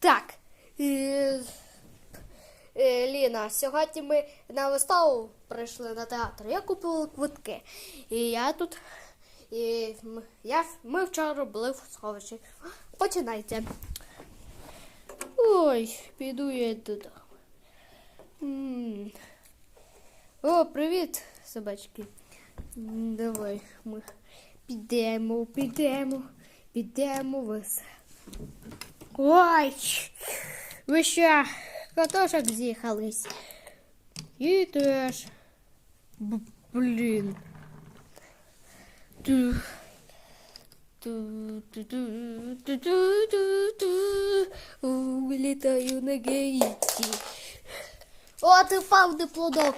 Так. Е, Ліна, сьогодні ми на виставу прийшли на театр. Я купила квитки. І я тут. І я, ми вчора були в сховищі. Починайте. Ой, піду я туди. О, привіт, собачки. Давай ми підемо, підемо, підемо вес. Ой, ви що, катошок з'їхались? І теж. Блін. Ту. Улітаю на Гаїті. О, ти впав диплодок.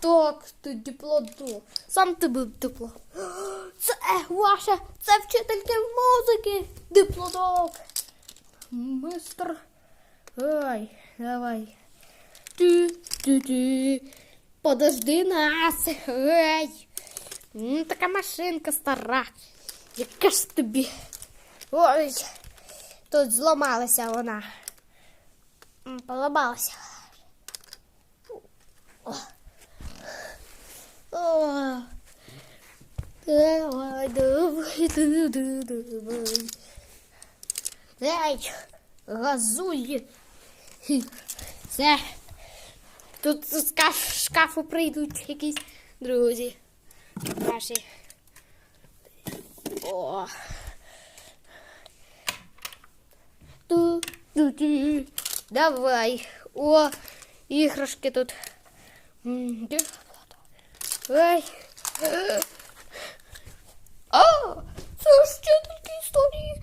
Так, ти диплодок. Сам ти був дипло. Це ваша, це вчителька музики. Диплодок. Мистер. Ой, давай. Ти, ти, ти. Подожди нас. Ей. М, Така машинка стара. Яка ж? Ой. Тут зламалася вона. М, Поламалася. О. О. Давай, давай, давай, давай. Ей, газуй. Все. Тут з ка- шкафу прийдуть якісь друзі. Наші. О. Ту. Давай. О, іграшки тут. Ой. А, це ще такі історії.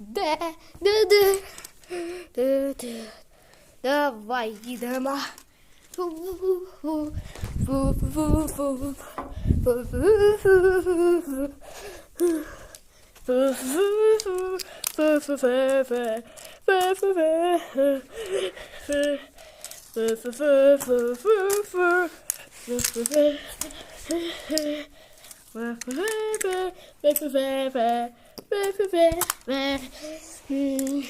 де, де, де, де, де. Давай їдемо. ve ve ve ve. Hmm.